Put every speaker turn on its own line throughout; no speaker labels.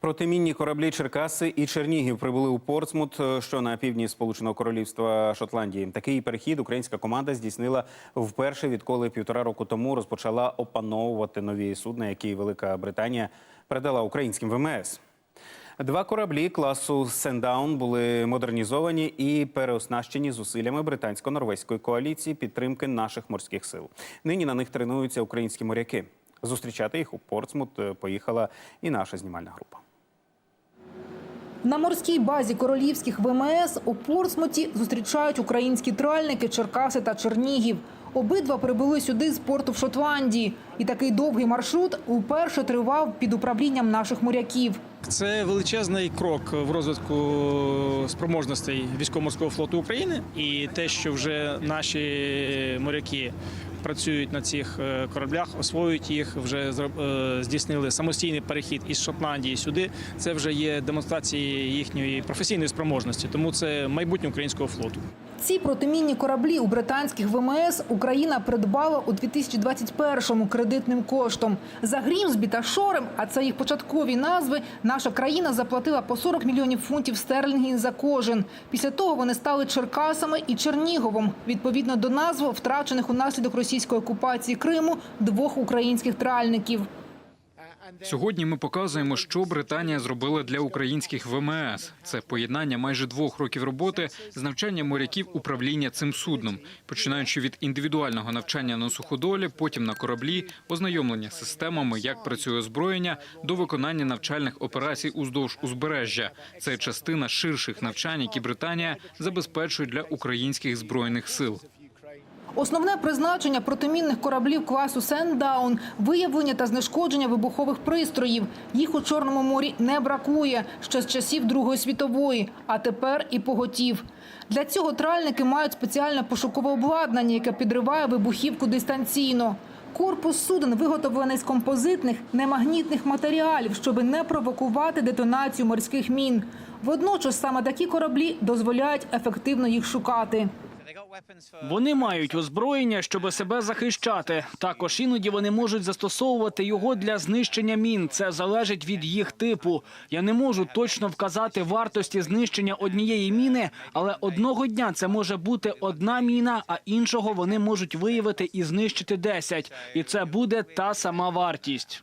Протимінні кораблі Черкаси і Чернігів прибули у Портсмут, е, що на півдні Сполученого Королівства Шотландії. Такий перехід українська команда здійснила вперше, відколи півтора року тому розпочала опановувати нові судна, які Велика Британія передала українським ВМС. Два кораблі класу Сендаун були модернізовані і переоснащені зусиллями британсько-норвезької коаліції підтримки наших морських сил. Нині на них тренуються українські моряки. Зустрічати їх у Портсмут е, поїхала і наша знімальна група.
На морській базі королівських ВМС у Портсмуті зустрічають українські тральники Черкаси та Чернігів. Обидва прибули сюди з порту в Шотландії. І такий довгий маршрут уперше тривав під управлінням наших моряків.
Це величезний крок в розвитку спроможностей військово-морського флоту України, і те, що вже наші моряки працюють на цих е, кораблях, освоюють їх, вже е, здійснили самостійний перехід із Шотландії сюди. Це вже є демонстрацією їхньої професійної спроможності, тому це майбутнє українського флоту.
Ці протимінні кораблі у британських ВМС Україна придбала у 2021-му кредитним коштом. За Грімсбі та Шорем, а це їх початкові назви, наша країна заплатила по 40 мільйонів фунтів стерлінгів за кожен. Після того вони стали Черкасами і Черніговом, відповідно до назв втрачених унаслідок російської окупації Криму двох українських тральників.
Сьогодні ми показуємо, що Британія зробила для українських ВМС. Це поєднання майже двох років роботи з навчанням моряків управління цим судном, починаючи від індивідуального навчання на суходолі, потім на кораблі, ознайомлення з системами, як працює озброєння, до виконання навчальних операцій уздовж узбережжя. Це частина ширших навчань, які Британія забезпечує для українських збройних сил.
Основне призначення протимінних кораблів класу Сендаун – виявлення та знешкодження вибухових пристроїв. Їх у Чорному морі не бракує ще з часів Другої світової, а тепер і поготів. Для цього тральники мають спеціальне пошукове обладнання, яке підриває вибухівку дистанційно. Корпус суден виготовлений з композитних немагнітних матеріалів, щоб не провокувати детонацію морських мін. Водночас саме такі кораблі дозволяють ефективно їх шукати.
Вони мають озброєння, щоб себе захищати. Також іноді вони можуть застосовувати його для знищення мін. Це залежить від їх типу. Я не можу точно вказати вартості знищення однієї міни, але одного дня це може бути одна міна, а іншого вони можуть виявити і знищити 10. І це буде та сама вартість.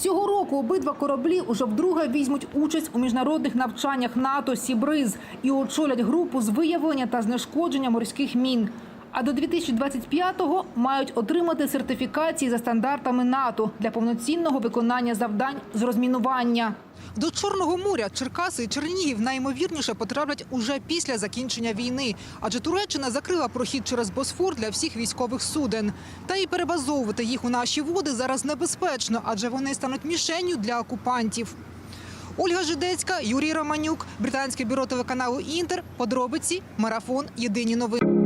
Цього року обидва кораблі уже вдруге візьмуть участь у міжнародних навчаннях НАТО Сібриз і очолять групу з виявлення та знешкодження морських мін. А до 2025-го мають отримати сертифікації за стандартами НАТО для повноцінного виконання завдань з розмінування. До Чорного моря Черкаси і Чернігів найімовірніше потраплять уже після закінчення війни, адже Туреччина закрила прохід через Босфор для всіх військових суден. Та і перебазовувати їх у наші води зараз небезпечно, адже вони стануть мішенню для окупантів. Ольга Жидецька, Юрій Романюк, британське бюро телеканалу Інтер. Подробиці, марафон. Єдині новини.